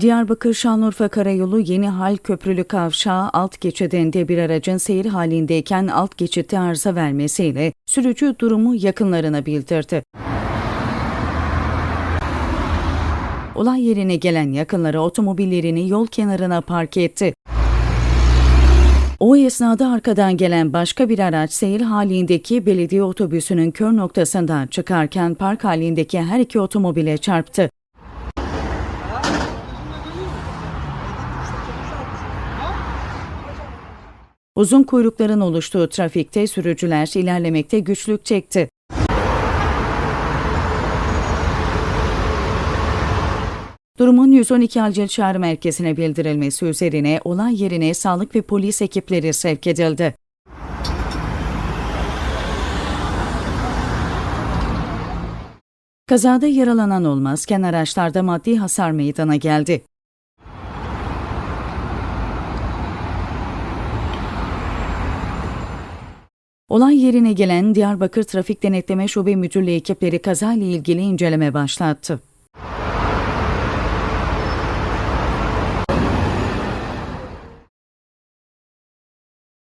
Diyarbakır Şanlıurfa Karayolu Yeni Hal Köprülü Kavşağı alt geçidinde bir aracın seyir halindeyken alt geçitte arıza vermesiyle sürücü durumu yakınlarına bildirdi. Olay yerine gelen yakınları otomobillerini yol kenarına park etti. O esnada arkadan gelen başka bir araç seyir halindeki belediye otobüsünün kör noktasından çıkarken park halindeki her iki otomobile çarptı. Uzun kuyrukların oluştuğu trafikte sürücüler ilerlemekte güçlük çekti. Durumun 112 acil çağrı merkezine bildirilmesi üzerine olay yerine sağlık ve polis ekipleri sevk edildi. Kazada yaralanan olmazken araçlarda maddi hasar meydana geldi. Olay yerine gelen Diyarbakır Trafik Denetleme Şube Müdürlüğü ekipleri kazayla ilgili inceleme başlattı.